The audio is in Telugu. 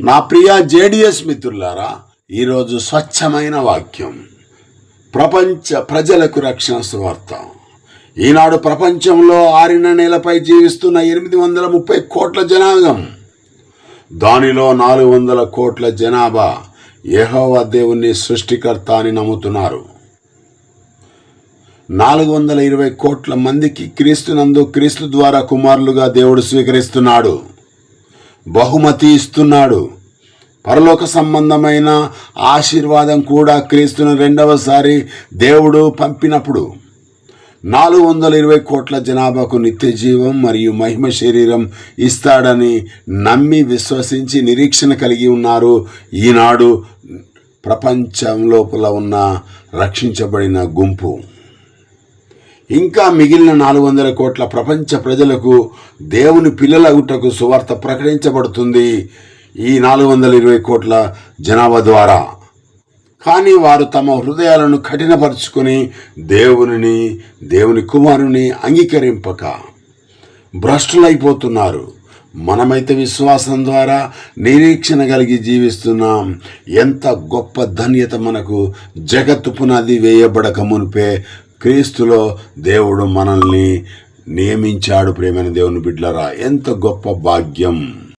నా ప్రియ జేడిఎస్ మిత్రులారా ఈరోజు స్వచ్ఛమైన వాక్యం. ప్రపంచ ప్రజలకు రక్షణ సువార్త. ఈనాడు ప్రపంచంలో ఆరిన నేలపై జీవిస్తున్న ఎనిమిది వందల ముప్పై కోట్ల జనాంగం. దానిలో నాలుగు వందల కోట్ల జనాభా యెహోవా దేవుణ్ణి సృష్టికర్త అని నమ్ముతున్నారు. నాలుగు వందల ఇరవై కోట్ల మందికి క్రీస్తునందు క్రీస్తు ద్వారా కుమారులుగా దేవుడు స్వీకరిస్తున్నాడు. బహుమతి ఇస్తున్నాడు. పరలోక సంబంధమైన ఆశీర్వాదం కూడా క్రీస్తును రెండవసారి దేవుడు పంపినప్పుడు నాలుగు వందల ఇరవై కోట్ల జనాభాకు నిత్య జీవం మరియు మహిమ శరీరం ఇస్తాడని నమ్మి విశ్వసించి నిరీక్షణ కలిగి ఉన్నారు. ఈనాడు ప్రపంచం లోపల ఉన్న రక్షించబడిన గుంపు. ఇంకా మిగిలిన నాలుగు వందల కోట్ల ప్రపంచ ప్రజలకు దేవుని పిల్లలగుటకు సువార్త ప్రకటించబడుతుంది ఈ నాలుగు వందల ఇరవై కోట్ల జనాభా ద్వారా. కానీ వారు తమ హృదయాలను కఠినపరుచుకొని దేవునిని దేవుని కుమారుని అంగీకరింపక భ్రష్టులైపోతున్నారు. మనమైతే విశ్వాసం ద్వారా నిరీక్షణ కలిగి జీవిస్తున్నాం. ఎంత గొప్ప ధన్యత మనకు జగత్తు పునాది వేయబడక మునిపే క్రీస్తులో దేవుడు మనల్ని నియమించాడు ప్రేమైన దేవుని బిడ్డలరా. ఎంత గొప్ప భాగ్యం.